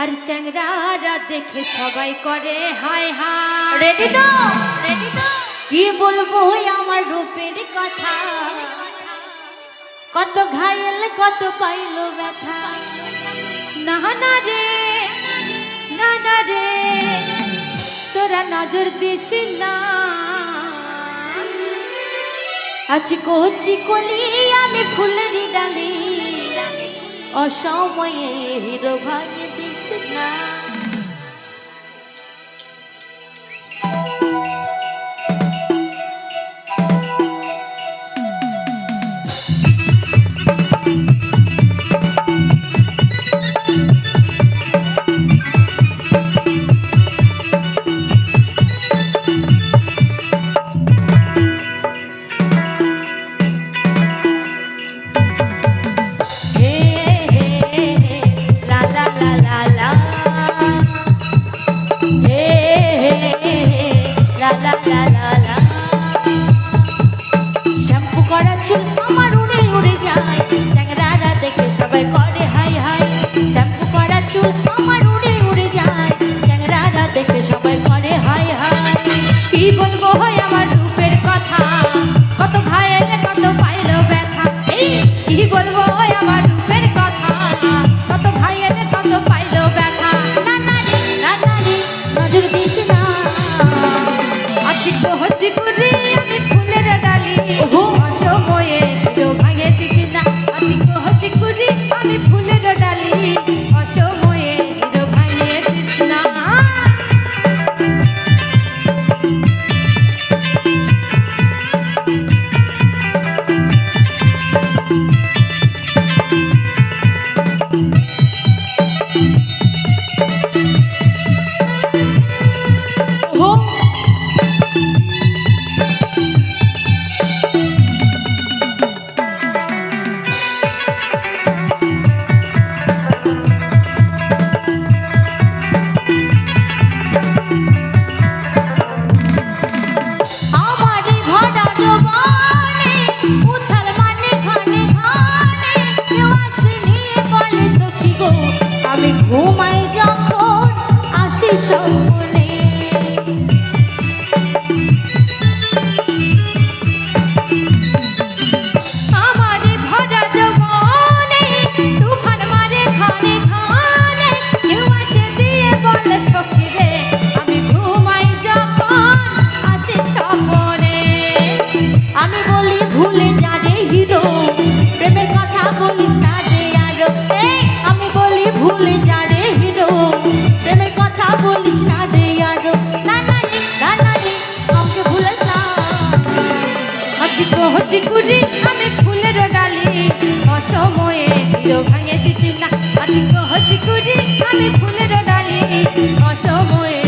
আর চ্যাংরারা দেখে সবাই করে হায় হায়। রেডি তো? রেডি তো? কি বলব আমার রূপের কথা? কত ঘায়েল কত পাইলো ব্যথা। না না রে না না রে তোরা নজর দিস না। আজ কচি কলি আমি ফুলেরই ডালি। অসময়ে হিরো ভাঙে দিস না করা চুল আমার উড়ে উড়ে যায়। চ্যাংরারা দেখে সবাই করে হাই হাই। শ্যাম্পু করা চুল আমার উড়ে বলব? আমি ঘুমাই যখন আসি স্বপ্নে কহছি কুড়ি আমি ফুলের ডালি অসময়ে।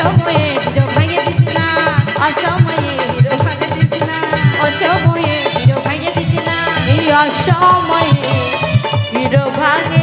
অসময়ে হিরো ভাঙে দিস না অসময়ে হিরো ভাঙে দিস না অসময়ে হিরো ভাঙে দিস না এই অসময়ে হিরো ভাঙে